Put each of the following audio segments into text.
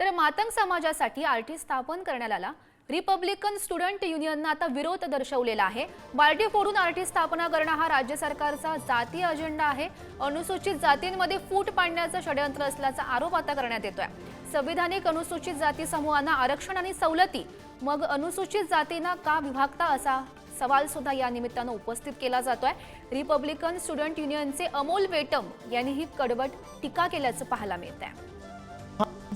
तर मातंग समाजासाठी आरटी स्थापन करण्यात आला. रिपब्लिकन स्टुडंट युनियननं आता विरोध दर्शवलेला आहे. बार्टी फोडून आरटी स्थापना करणं हा राज्य सरकारचा जातीय अजेंडा आहे. अनुसूचित जातींमध्ये फूट पाडण्याचं षडयंत्र असल्याचा आरोप आता करण्यात येतोय. संविधानिक अनुसूचित जाती समूहांना आरक्षण आणि सवलती. मग अनुसूचित जातींना का विभागता असा सवाल सुद्धा या निमित्तानं उपस्थित केला जातोय. रिपब्लिकन स्टुडंट युनियनचे अमोल वेटम यांनी ही कडवट टीका केल्याचं पाहायला मिळत आहे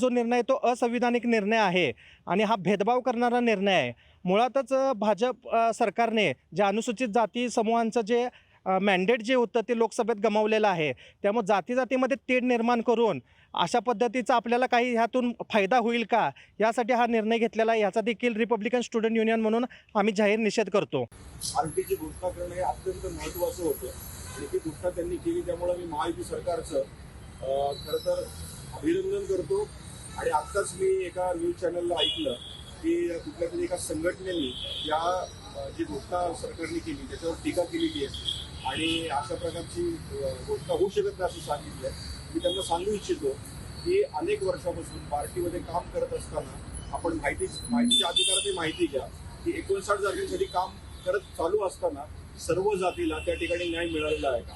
जो निर्णय तो असंविधानिक निर्णय आहे आणि हा भेदभाव करणारा निर्णय आहे. मुळातच भाजप सरकारने जे अनुसूचित जाती समूहांचं जे मॅन्डेट जे होतं ते लोकसभेत गमावलेलं आहे. त्यामुळे जाती जातीमध्ये तेढ निर्माण करून अशा पद्धतीचा आपल्याला काही ह्यातून फायदा होईल का? यासाठी हा निर्णय घेतलेला आहे. याचा देखील रिपब्लिकन स्टुडंट युनियन म्हणून आम्ही जाहीर निषेध करतो. आरटीची घोषणा करणं हे अत्यंत महत्त्वाचं होतं. आणि ती घोषणा त्यांनी केली त्यामुळे मी महायुती सरकारचं खरं तर अभिनंदन करतो. आणि आत्ताच मी एका न्यूज चॅनलला ऐकलं की कुठल्या तरी एका संघटनेने या जी घोषणा सरकारने केली त्याच्यावर टीका केलेली आहे. आणि अशा प्रकारची घोषणा होऊ शकत नाही असं सांगितलं मी त्यांना सांगू इच्छितो की अनेक वर्षापासून पार्टीमध्ये काम करत असताना आपण माहिती माहितीच्या अधिकाराची माहिती घ्या की एकोणसाठ जातींसाठी काम करत चालू असताना सर्व जातीला त्या ठिकाणी न्याय मिळालेला आहे का?